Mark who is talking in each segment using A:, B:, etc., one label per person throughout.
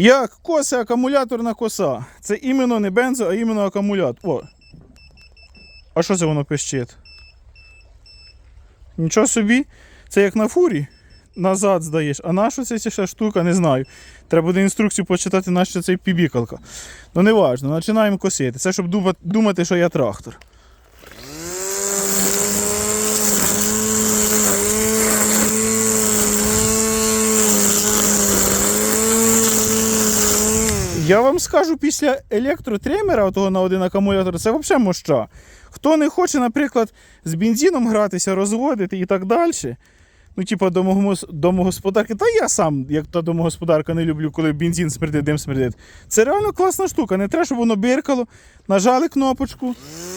A: Як коса акумуляторна коса. Це іменно не бензо, а іменно акумулятор. О. А що це воно пищить? Нічого собі. Це як на фурі. Назад здаєш. А на що це ще штука, не знаю. Треба буде інструкцію почитати, на що це пібікалка. Ну не важно, починаємо косити. Це щоб думати, що я трактор. Я вам скажу, після електротримера, того на один акумулятор, це взагалі моща. Хто не хоче, наприклад, з бензином гратися, розводити і так далі. Ну, типа домогосподарки, та я сам, як та домогосподарка, не люблю, коли бензин смердить, дим смердить. Це реально класна штука. Не треба, щоб воно биркало, нажали кнопочку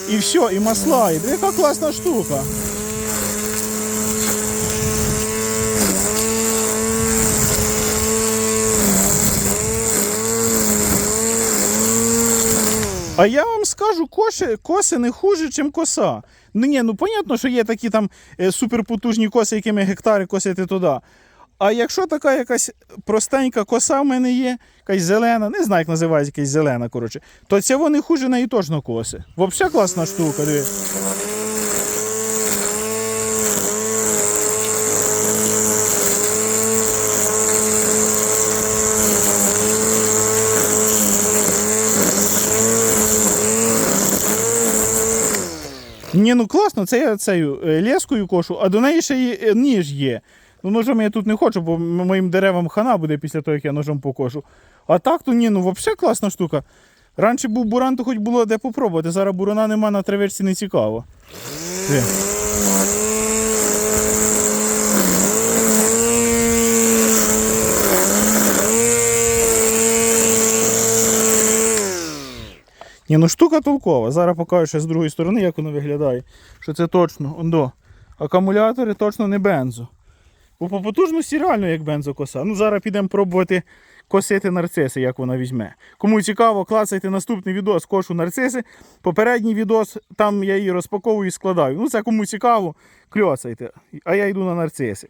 A: і все, і масла. Яка класна штука. А я вам скажу, коси, коси не хуже, ніж коса. Ну ні, ну понятно, що є такі там е, суперпотужні коси, якими гектари косити туди. А якщо така якась простенька коса в мене є, якась зелена, не знаю, як називається якась зелена, коротше, то це вони хуже неї точно коси. Взагалі класна штука, диви. Ні, ну класно, це я цією е, лескою кошу, а до неї ще є е, ніж є. Ну, ножом я тут не хочу, бо моїм деревам хана буде після того, як я ножом покошу. А так то ні, ну взагалі класна штука. Раніше був буран, то хоч було де попробувати. Зараз бурана нема на траверсі не цікаво. Ні, ну штука толкова. Зараз покажу ще з другої сторони, як воно виглядає. Що це точно. Ондо. Акумулятори точно не бензо. Бо по потужності реально як бензокоса. Ну зараз підемо пробувати косити нарциси, як вона візьме. Кому цікаво, клацайте наступний відос кошу нарциси. Попередній відос, там я її розпаковую і складаю. Ну це кому цікаво, кльоцайте. А я йду на нарциси.